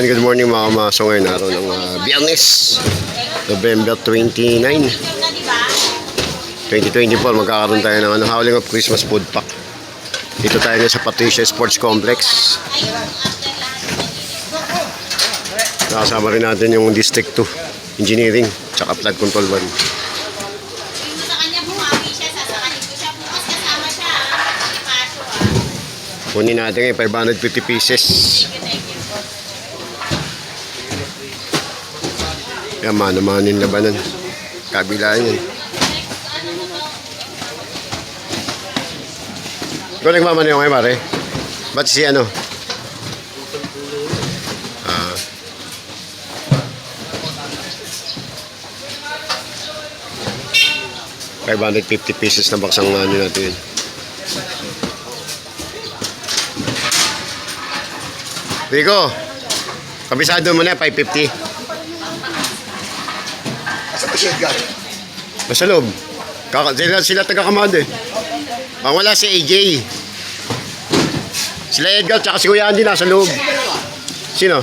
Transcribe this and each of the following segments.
Yan, good morning mga kamaso ngayon. Araw ng uh, Biyernes, November 29, 2024. Magkakaroon tayo ng ano, howling of Christmas food pack. Dito tayo sa Patricia Sports Complex. Nakasama rin natin yung District 2 Engineering, tsaka Flood Control 1. Yung sa kanya bumawi siya, sasakalin ko siya. Bukas kasama siya. ah. Hindi pasok ah. Kunin natin ngayon 550 pieces. Thank you. Yan, mano-mano yung labanan. Kabilaan yan. Ikaw nagmamano ngayon, pare? Ba't si ano? Ah. $550 pieces na baksang ano natin yun. Rico, kabisado mo na, 550. Siya gan? Nasa loob. Kaka sila, sila taga-kamad eh. Ang wala si AJ. Sila Edgar tsaka si Kuya Andy nasa loob. Sino?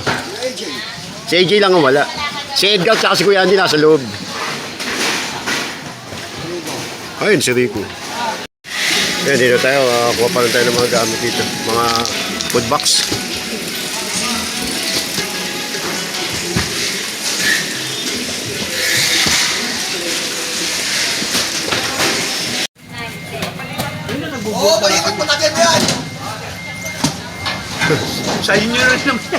Si AJ lang ang wala. Si Edgar tsaka si Kuya Andy nasa loob. Ayun, si Rico. Yan, dito tayo. Uh, kuha pa rin tayo ng mga gamit dito. Mga food box. Oo, oh, palikot mo tagay mo yan. Sa inyo na naman.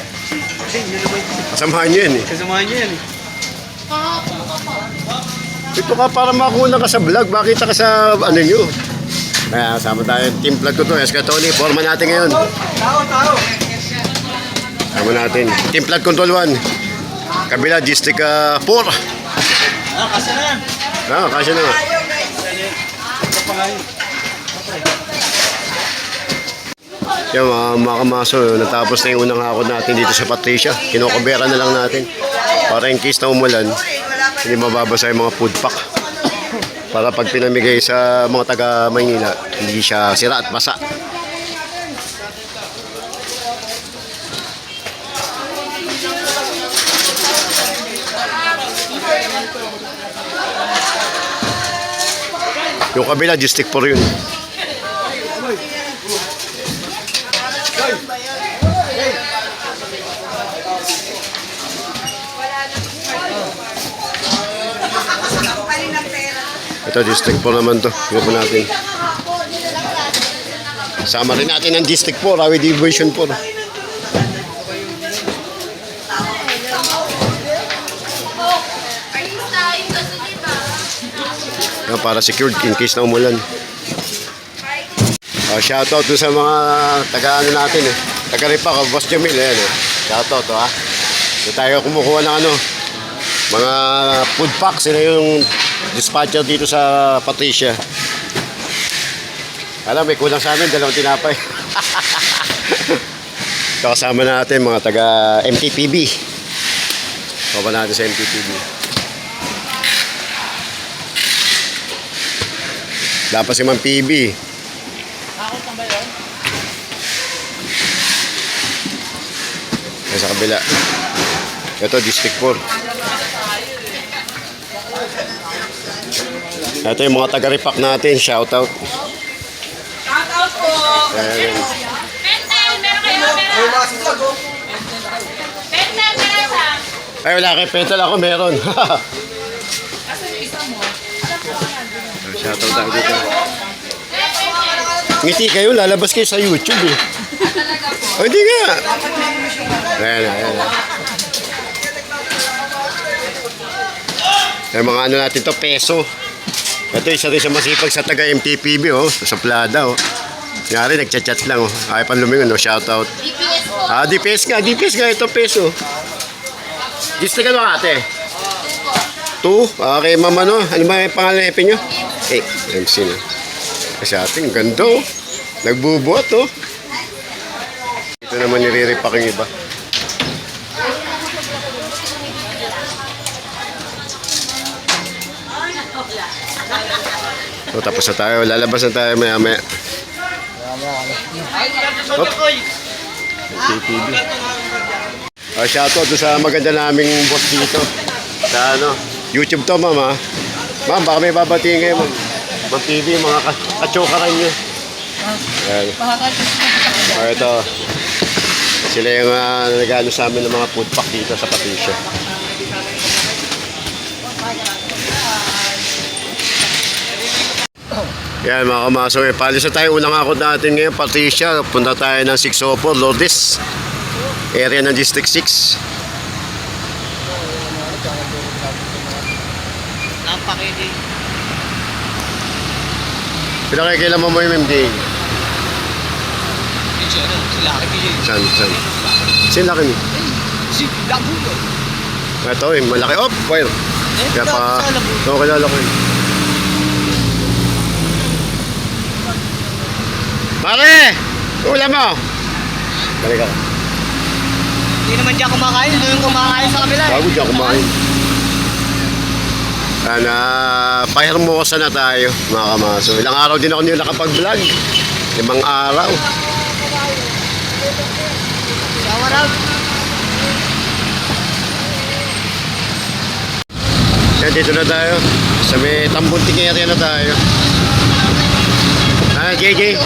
Sa inyo naman. Kasamahan nyo yan eh. Kasamahan niyo yan. eh. Ito ka para makuna ka sa vlog. Makita ka sa ano nyo. Kaya sama tayo. Team vlog ko to. Eska Tony. Forma natin ngayon. Tao, tao. Sama natin. Team Flood Control 1. Kabila, District uh, 4. Ah, kasi na yan. Ah, kasi na nga. Yan mga, mga kamaso, natapos na yung unang hakot natin dito sa Patricia. Kinokobera na lang natin. Para in case na umulan, hindi mababasa yung mga food pack. Para pag pinamigay sa mga taga Maynila, hindi siya sira at basa. Yung kabila, District 4 yun. District 4 naman to. Po natin. Sama rin natin ang District 4, Rawi Division 4. Ayun tayo kasi diba? Yan, para secured in case na umulan. Uh, shoutout dun sa mga taga-ano natin eh. Taga-repack, oh, Boss Jamil. Eh. Shoutout to ha. Dito tayo kumukuha ng ano, mga food pack. Sila yung dispatcher dito sa Patricia. Alam, may kulang sa amin, dalawang tinapay. Ito kasama natin mga taga MTPB. Kasama natin sa MTPB. Dapat si Mang PB. Ayan sa kabila. Ito, District 4. Ito yung mga taga-repack natin. Shout out. Shout out po! Pentel, meron kayo? Meron? Pentel, meron sa? Ay, wala kay Petal ako meron. Shout out tayo dito. Ngiti kayo, lalabas kayo sa YouTube eh. Oh, hindi nga. Ayan, ayan. Yung mga ano natin to, peso. Ito isa rin sa masipag sa taga MTPB oh, sa Plada oh. Yari, nagchat-chat lang oh. Ay pan lumingon oh, shout out. DPS po. Ah, DPS nga, DPS nga ito peso. District ano ate? Two? Okay, mama no. Ano ba yung pangalan ng nyo? Eh, MC na. Kasi ating ganda oh. Nagbubuhat oh. Ito naman nire-repack yung iba. So, tapos na tayo. Lalabas na tayo maya maya. Hop. TTV. Uh, shoutout doon sa maganda naming boss dito. Sa ano, YouTube to, ma'am ha. Ma'am, baka may babatiin kayo, ma'am. Ma'am TV, mga ka- kachokaran nyo. Ayan. Oh, ito. Sila yung uh, nagano sa amin ng mga food pack dito sa Patricia. Yan mga kamasok, eh, palis na tayo. Unang akot natin ngayon, Patricia. Punta tayo ng 604, Lourdes. Area ng District 6. Napakidi. Pinakikailaman mo yung MD. Si si Laki PJ. San, san. Sila kami. Si Dabulo. Ito eh, malaki. Oh, wire. Eh, Kaya pa, ito kilala ko yun. Pare! Ulam mo! Balik ako. Hindi naman diyan kumakain. Doon yung kumakain sa kabila. eh. Bago dyan kumain. Ana, pahirmosa na tayo, mga kamaso. Ilang araw din ako nila nakapag-vlog. Limang araw. Shower out. Yan, dito na tayo. Sa may tambunting area na tayo. Ah, JJ.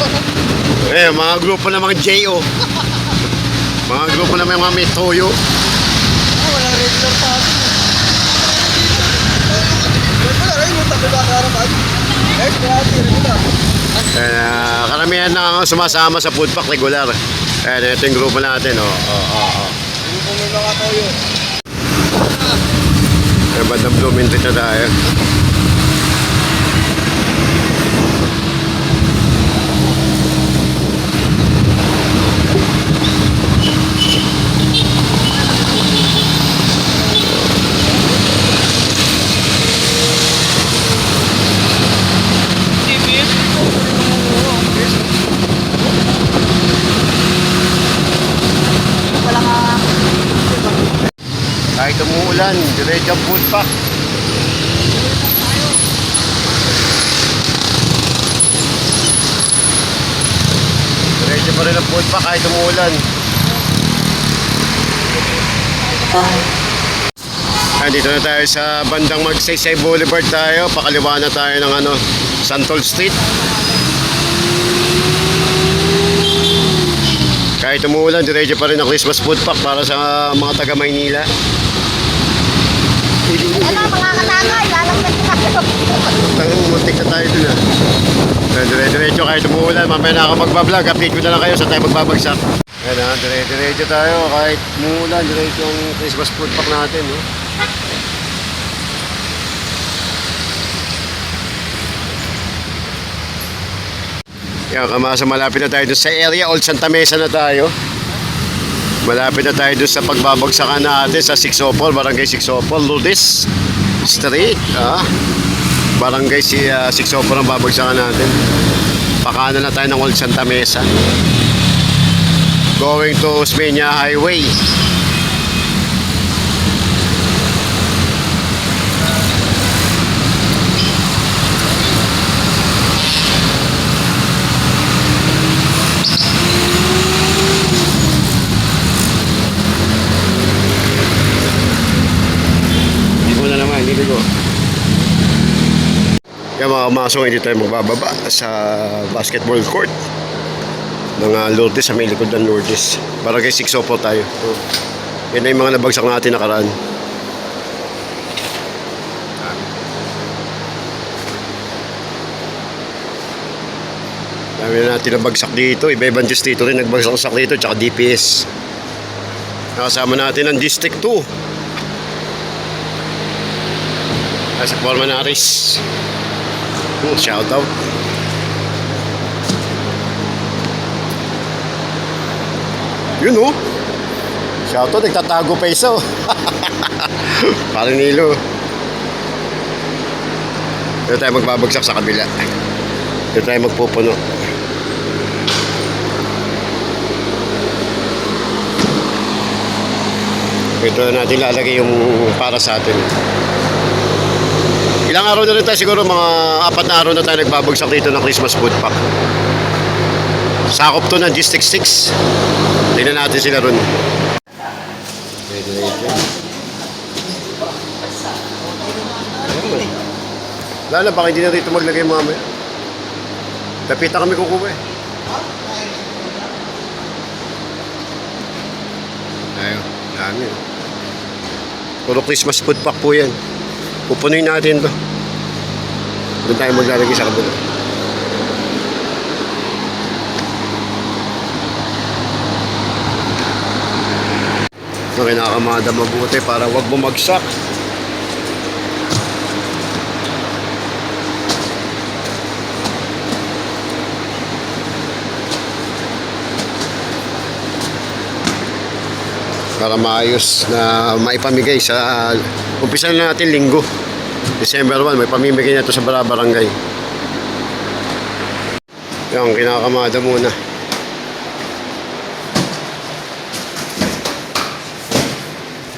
Eh, mga grupo ng mga JO. Mga grupo ng mga may toyo. Ah, walang regular pa. Wala? Eh, grabe rin na. Eh, ah, karamihan na sumasama sa food pack regular. Eh, ito yung grupo natin, oh. Oh, oh, oh. Hindi po may mga toyo. Eh, bandang Bloomington na tayo. Kahit umuulan, diretso ang food pack. Diretso pa rin ang food pack kahit umuulan. Andito na tayo sa bandang Magsaysay Boulevard tayo. Pakaliwa na tayo ng ano, Santol Street. Kahit umuulan, diretso pa rin ang Christmas food pack para sa mga taga Maynila. Ano, mga katangay, lalagyan ko kayo. Tangang muntik na tayo dun ah. Dire-diretso kahit umuulan, mamaya na ako magbablog, update ko na lang kayo sa tayo magbabagsak. Ayan ah, dire-diretso tayo kahit umuulan, diretso ang Christmas food pack natin. No? Yan, kamasa malapit na tayo sa area, Old Santa Mesa na tayo. Malapit na tayo dun sa pagbabagsakan natin sa 604, Barangay 604, Lourdes Street. Ah. Barangay si uh, 604 ang babagsakan natin. Pakana na tayo ng Old Santa Mesa. Going to Osmeña Highway. Hindi ko na naman, hindi ko. Kaya mga kamasong, hindi tayo magbababa sa basketball court ng uh, Lourdes sa may likod ng Lourdes. Barangay 6 po tayo. So, yan na yung mga nabagsak natin nakaraan. Dami na natin nabagsak dito. Iba-ibang distrito rin nagbagsak dito. Tsaka DPS. Nakasama natin ang District 2. Nasa Forma Naris. Hmm, shout out. Yun oh. Shout out, nagtatago pa isa oh. Parang nilo. Dito tayo magbabagsak sa kabila. Dito tayo magpupuno. Ito na natin lalagay yung para sa atin. Ilang araw na rin tayo siguro, mga apat na araw na tayo nagbabagsak dito ng Christmas food pack. Sakop to ng District 6. Tingnan natin sila ron. Lala, baka hindi na rito maglagay mamaya. Tapita kami kukuha eh. Ayun, dami. oh. Puro Christmas food pack po yan. Pupunuin natin to. Doon tayo maglalagay sa kabila. na kinakamada mabuti para wag bumagsak. Para maayos na maipamigay sa umpisa na natin linggo. December 1, may pamimigay na ito sa bara- barangay. Yan, kinakamada muna.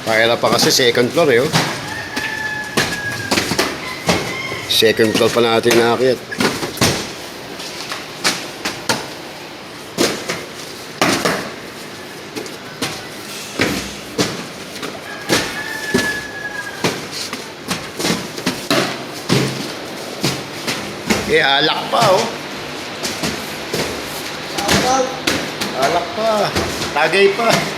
Pakira pa kasi second floor eh. Oh. Second floor pa natin nakakit. Eh, alak pa oh. Alak pa. Tagay pa.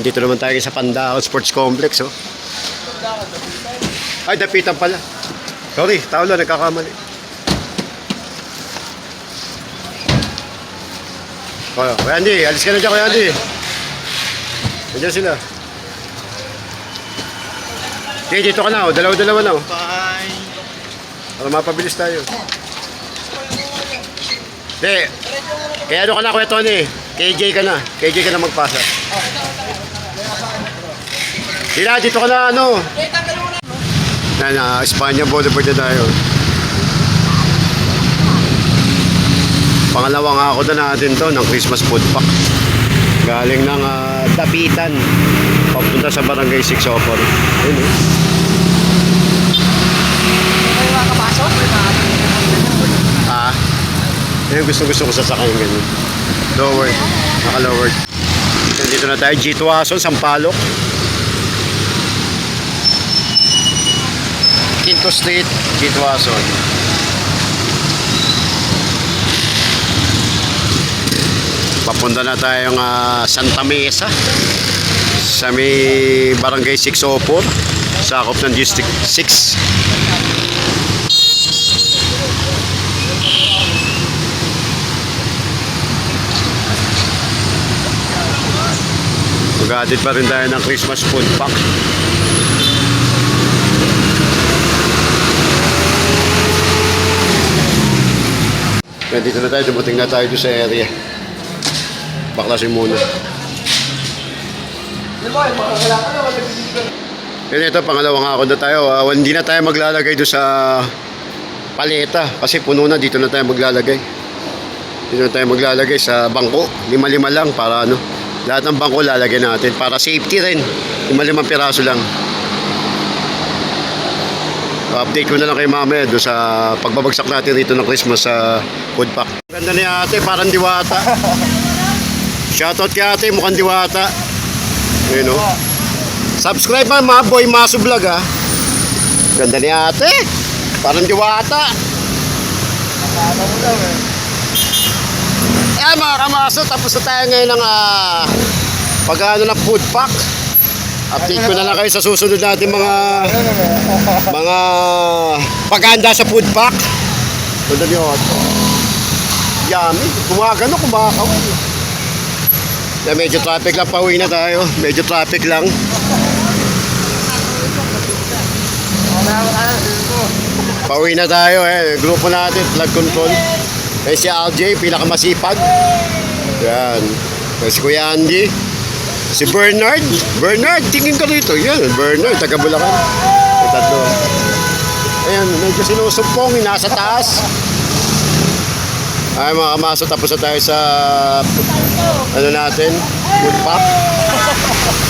Nandito naman tayo sa Pandaon Sports Complex, oh. Ay, dapitan pala. Sorry, tao lang, nagkakamali. Oh, Kuya Andy, alis ka na dyan, Kuya Andy. Nandiyan sila. Okay, dito ka na, oh. Dalawa-dalawa na, oh. Para mapabilis tayo. Hindi. Kaya ano ka na, Kuya Tony? KJ ka na. KJ ka na magpasa. Sila, dito ka na, ano? Yan, uh, Espanya Boulevard na tayo. Pangalawang ako na natin to ng Christmas food pack. Galing ng ah, Dapitan. Papunta sa Barangay 604. Ayun, eh. Ah, yung gusto gusto ko sasakay yung ganyan. Lowered. Naka-lowered. Dito na tayo. G2 Ason, Sampaloc. Quinto Street, G2 Ason. Papunta na tayong ah, Santa Mesa sa may Barangay 604 sakop ng District 6 Mag-added pa rin tayo ng Christmas food pack. Kaya dito na tayo, dumating na tayo sa area. Baklasin muna. Yun ito, pangalawang ako na tayo. Ah, hindi na tayo maglalagay doon sa paleta. Kasi puno na, dito na tayo maglalagay. Dito na tayo maglalagay sa bangko. Lima-lima lang para ano, Lahat ng bangko lalagyan natin para safety rin. Yung malimang piraso lang. Update ko na lang kay mamaya doon sa pagbabagsak natin rito ng Christmas sa food pack. Ganda ni ate, parang diwata. Shoutout kay ate, mukhang diwata. Ayun o. Subscribe man mga boy Maso Vlog ha. Ganda ni ate. Parang diwata. Nakakata mo lang eh. Eh mga kamaso, tapos na tayo ngayon ng uh, pag-ano ng food pack. Update ko na lang kayo sa susunod natin mga mga paghanda sa food pack. Ganda ni Otto. Yummy. Kumagano, kumakawin. Na medyo traffic lang, pauwi na tayo. Medyo traffic lang. Pauwi na tayo eh. Grupo natin, flood control. Eh si RJ, pinakamasipag. Yan. Eh, si Kuya Andy. Si Bernard. Bernard, tingin ka rito. Yan, Bernard, taga Bulacan. Yung tatlo. Ayan, medyo sinusumpong, nasa taas. Ay mga kamaso, tapos na tayo sa ano natin, food pack.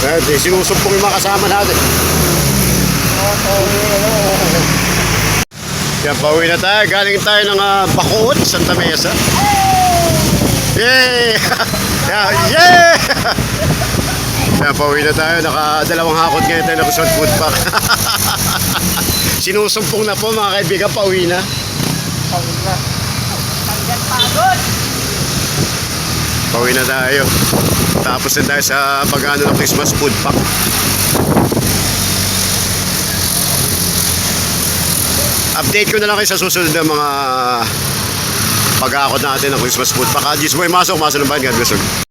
Ayan, sinusumpong yung mga kasama natin. Yan, pauwi na tayo. Galing tayo ng uh, Bacood, Santa Mesa. Yay! yeah! Yeah! Yan, pauwi na tayo. Nakadalawang hakot ngayon tayo na Kusot Food Pack. Sinusumpong na po mga kaibigan, pauwi na. Pagod na. Pauwi na tayo. Tapos na tayo sa pag-ano ng Christmas Food Pack. Update ko na lang kayo sa susunod na mga pag-aakot natin ng Christmas Food Pack. Jis Boy, masok, masok ng bayan. God bless you.